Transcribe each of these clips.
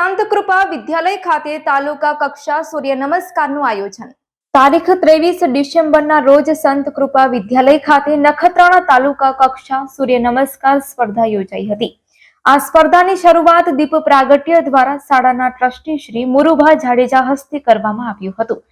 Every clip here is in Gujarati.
સંત વિદ્યાલય ખાતે તાલુકા કક્ષા સૂર્ય નમસ્કારનું આયોજન. તારીખ ત્રેવીસ ડિસેમ્બરના રોજ સંત કૃપા વિદ્યાલય ખાતે નખત્રાણા તાલુકા કક્ષા સૂર્ય નમસ્કાર સ્પર્ધા યોજાઈ હતી. આ સ્પર્ધાની શરૂઆત દીપ પ્રાગટ્ય દ્વારા શાળાના ટ્રસ્ટી શ્રી મુરુભા જાડેજા હસ્તે કરવામાં આવ્યું હતું.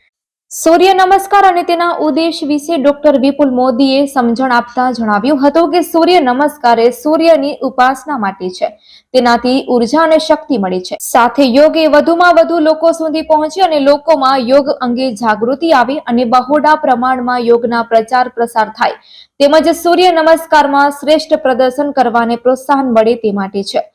સૂર્ય નમસ્કાર અને તેના ઉદ્દેશ વિશે ડોક્ટર વિપુલ મોદીએ સમજણ આપતા જણાવ્યું હતું કે સૂર્ય નમસ્કાર એ સૂર્યની ઉપાસના માટે છે. તેનાથી ઊર્જા અને શક્તિ મળી છે. સાથે યોગ એ વધુમાં વધુ લોકો સુધી પહોંચે અને લોકોમાં યોગ અંગે જાગૃતિ આવે અને બહોળા પ્રમાણમાં યોગના પ્રચાર પ્રસાર થાય. તેમજ સૂર્ય નમસ્કારમાં શ્રેષ્ઠ પ્રદર્શન કરવાને પ્રોત્સાહન મળે તે માટે છે.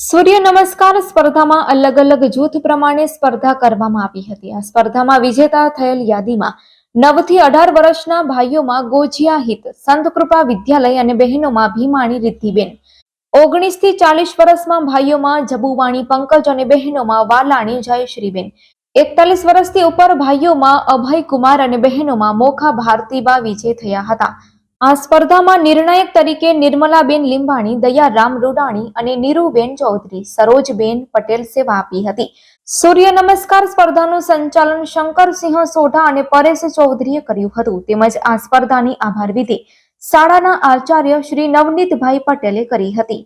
સૂર્ય નમસ્કાર સ્પર્ધામાં અલગ અલગ જૂથ પ્રમાણે સ્પર્ધા કરવામાં આવી હતી. આ સ્પર્ધામાં વિજેતા થયેલ યાદીમાં નવથી અઢાર વર્ષના ભાઈઓમાં ગોજિયા હિત, સંતકૃપા વિદ્યાલય અને બહેનોમાં ભીમાણી રિદ્ધિબેન. ઓગણીસથી ચાલીસ વર્ષમાં ભાઈઓમાં જબુવાણી પંકજ અને બહેનોમાં વાલાણી જયશ્રીબેન. એકતાલીસ વર્ષથી ઉપર ભાઈઓમાં અભય કુમાર અને બહેનોમાં મોખા ભારતીબા વિજય થયા હતા. આ સ્પર્ધામાં નિર્ણાયક તરીકે નિર્મલાબેન લીંબાણી, દયારામ રૂડાણી અને નીરુબેન ચૌધરી સરોજબેન પટેલ સેવા આપી હતી. સૂર્ય નમસ્કાર સ્પર્ધાનું સંચાલન શંકરસિંહ સોઢા અને પરેશ ચૌધરીએ કર્યું હતું. તેમજ આ સ્પર્ધાની આભાર વિધિ શાળાના આચાર્ય શ્રી નવનીતભાઈ પટેલે કરી હતી.